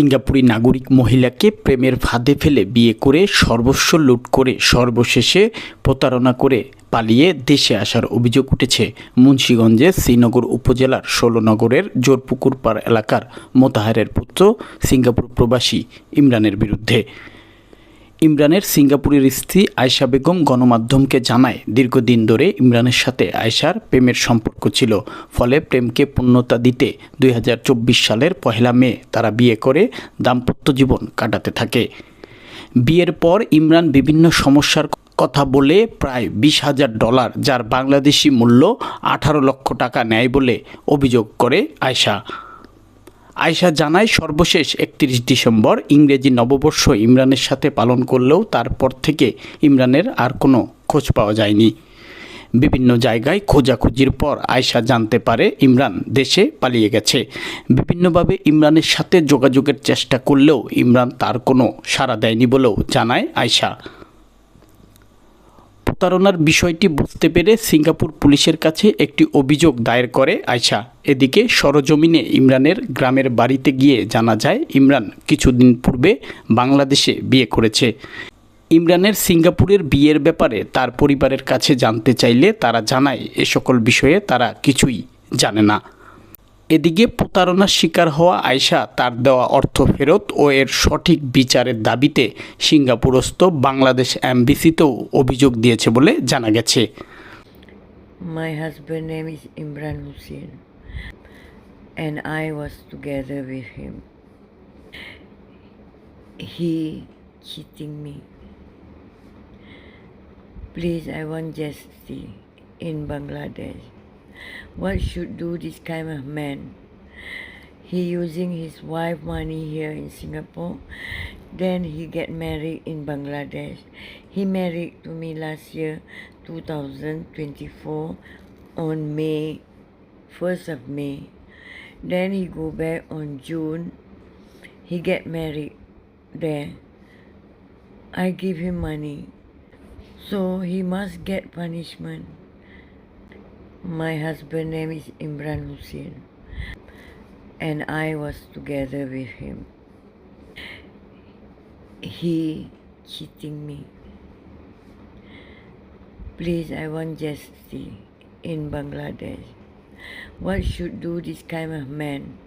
সিঙ্গাপুরি নাগরিক মহিলাকে প্রেমের ফাঁদে ফেলে বিয়ে করে সর্বস্ব লুট করে সর্বশেষে প্রতারণা করে পালিয়ে দেশে আসার অভিযোগ উঠেছে মুন্সীগঞ্জের শ্রীনগর উপজেলার ষোলনগরের জোরপুকুরপাড় এলাকার মোতাহারের পুত্র সিঙ্গাপুর প্রবাসী ইমরানের বিরুদ্ধে। ইমরানের সিঙ্গাপুরের স্ত্রী আয়শা বেগম গণমাধ্যমকে জানায়, দীর্ঘদিন ধরে ইমরানের সাথে আয়শার প্রেমের সম্পর্ক ছিল, ফলে প্রেমকে পূর্ণতা দিতে দুই হাজার চব্বিশ সালের পহেলা মে তারা বিয়ে করে দাম্পত্য জীবন কাটাতে থাকে। বিয়ের পর ইমরান বিভিন্ন সমস্যার কথা বলে প্রায় বিশ হাজার ডলার, যার বাংলাদেশি মূল্য আঠারো লক্ষ টাকা নেয় বলে অভিযোগ করে আয়শা। আয়শা জানায়, সর্বশেষ একত্রিশ ডিসেম্বর ইংরেজি নববর্ষ ইমরানের সাথে পালন করলেও তারপর থেকে ইমরানের আর কোনো খোঁজ পাওয়া যায়নি। বিভিন্ন জায়গায় খোঁজাখুঁজির পর আয়শা জানতে পারে, ইমরান দেশে পালিয়ে গেছে। বিভিন্নভাবে ইমরানের সাথে যোগাযোগের চেষ্টা করলেও ইমরান তার কোনো সাড়া দেয়নি বলেও জানায় আয়শা। প্রতারণার বিষয়টি বুঝতে পেরে সিঙ্গাপুর পুলিশের কাছে একটি অভিযোগ দায়ের করে আয়শা। এদিকে সরজমিনে ইমরানের গ্রামের বাড়িতে গিয়ে জানা যায়, ইমরান কিছুদিন পূর্বে বাংলাদেশে বিয়ে করেছে। ইমরানের সিঙ্গাপুরের বিয়ের ব্যাপারে তার পরিবারের কাছে জানতে চাইলে তারা জানায়, এ সকল বিষয়ে তারা কিছুই জানে না। এদিকে প্রতারণার শিকার হওয়া আয়সা তার দেওয়া অর্থ ফেরত ও এর সঠিক বিচারের দাবিতে সিঙ্গাপুরস্থ বাংলাদেশ অ্যাম্বিসিতেও অভিযোগ দিয়েছে বলে জানা গেছে। My husband name is Imran Hussain and I was together with him he cheating please I want just see in Bangladesh What should do this kind of man? He using his wife money here in Singapore, then he get married in Bangladesh. He married to me last year, 2024, on May, 1st of May. Then he go back on June. He get married there. I give him money, so he must get punishment. My husband name is Imran Hussein and I was together with him. He cheating me. Please, I want justice in Bangladesh. What should do this kind of man?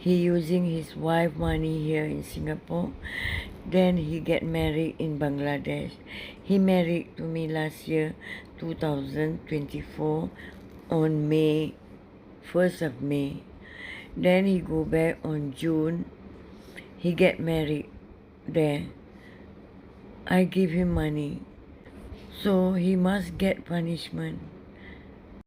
He using his wife money here in Singapore, then he get married in Bangladesh. He married to me last year, 2024, on May, 1st of May. Then he go back on June. He get married there. I give him money. So he must get punishment.